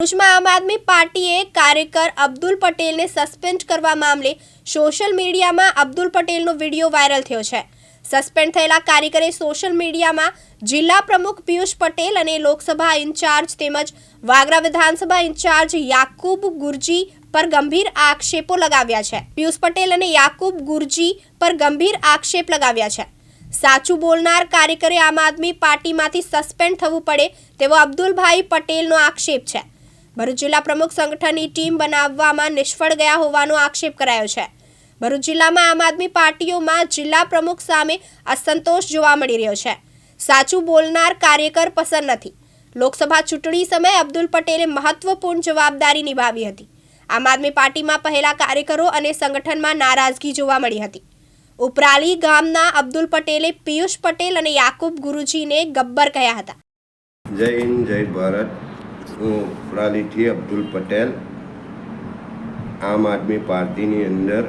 ભરૂચમાં આમ આદમી પાર્ટીએ કાર્યકર અબ્દુલ પટેલને સસ્પેન્ડ કરવા મામલે સોશિયલ મીડિયામાં અબ્દુલ પટેલનો વીડિયો વાયરલ થયો છે. સસ્પેન્ડ થયેલા કાર્યકરે સોશિયલ મીડિયામાં જિલ્લા પ્રમુખ પિયુષ પટેલ અને લોકસભા ઇન્ચાર્જ તેમજ વાગરા વિધાનસભા ઇન્ચાર્જ યાકુબ ગુરજી પર ગંભીર આક્ષેપો લગાવ્યા છે. પિયુષ પટેલ અને યાકુબ ગુરજી પર ગંભીર આક્ષેપ લગાવ્યા છે. સાચું બોલનાર કાર્યકરે આમ આદમી પાર્ટીમાંથી સસ્પેન્ડ થવું પડે તેવો અબ્દુલભાઈ પટેલનો આક્ષેપ છે. ભરૂચ જિલ્લા પ્રમુખ સંગઠનની ટીમ બનાવવામાં નિષ્ફળ ગયા હોવાનો આક્ષેપ કરાયો છે. ભરૂચ જિલ્લામાં આમ આદમી પાર્ટીઓમાં જિલ્લા પ્રમુખ સામે અસંતોષ જોવા મળી રહ્યો છે. સાચું બોલનાર કાર્યકર પસંદ નથી. લોકસભા ચૂંટણી સમયે અબ્દુલ પટેલે મહત્વપૂર્ણ જવાબદારી નિભાવી હતી. આમ આદમી પાર્ટીમાં પહેલા કાર્યકરો અને સંગઠનમાં નારાજગી જોવા મળી હતી. ઉપરાલી ગામના અબ્દુલ પટેલે પિયુષ પટેલ અને યાકુબ ગુરુજીને ગબ્બર કહ્યા હતા. જય હિન્દ, જય ભારત. હું પ્રાલીથી અબ્દુલ પટેલ આમ આદમી પાર્ટીની અંદર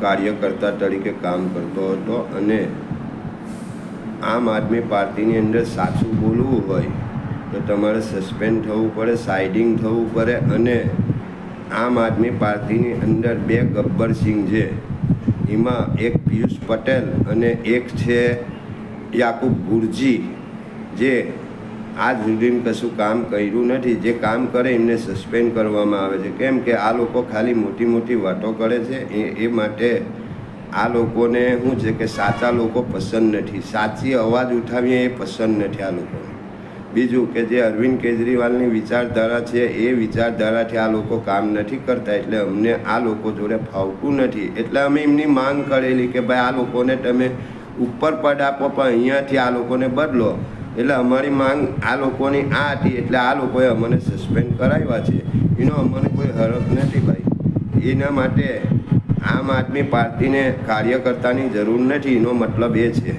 કાર્યકર્તા તરીકે કામ કરતો હતો અને આમ આદમી પાર્ટીની અંદર સાચું બોલવું હોય તો તમારે સસ્પેન્ડ થવું પડે સાઇડિંગ થવું પડે અને આમ આદમી પાર્ટીની અંદર બે ગબ્બર સિંહ છે. એમાં એક પિયુષ પટેલ અને એક છે યાકુબ ગુરજી જે આજ સુધી કશું કામ કર્યું નથી. જે કામ કરે એમને સસ્પેન્ડ કરવામાં આવે છે. કેમ કે આ લોકો ખાલી મોટી મોટી વાતો કરે છે. એ એ માટે આ લોકોને શું છે કે સાચા લોકો પસંદ નથી. સાચી અવાજ ઉઠાવીએ એ પસંદ નથી આ લોકોને. બીજું કે જે અરવિંદ કેજરીવાલની વિચારધારા છે, એ વિચારધારાથી આ લોકો કામ નથી કરતા. એટલે અમને આ લોકો જોડે ફાવતું નથી. એટલે અમે એમની માંગ કરેલી કે ભાઈ આ લોકોને તમે ઉપર પડ આપો, પણ અહીંયાથી આ લોકોને બદલો. એટલે અમારી માંગ આ લોકોની આ હતી, એટલે આ લોકોએ અમને સસ્પેન્ડ કરાવ્યા છે. એનો અમને કોઈ હરખ નથી ભાઈ. એના માટે આમ આદમી પાર્ટીને કાર્યકર્તાની જરૂર નથી, એનો મતલબ એ છે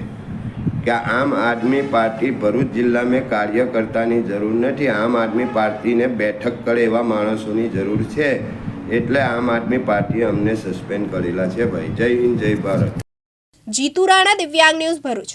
કે આમ આદમી પાર્ટી ભરૂચ જિલ્લામાં કાર્યકર્તાની જરૂર નથી, આમ આદમી પાર્ટીને બેઠક કરે એવા માણસોની જરૂર છે. એટલે આમ આદમી પાર્ટીએ અમને સસ્પેન્ડ કરેલા છે ભાઈ. જય હિન્દ, જય ભારત. જીતુ રાણા, દિવ્યાંગ ન્યૂઝ ભરૂચ.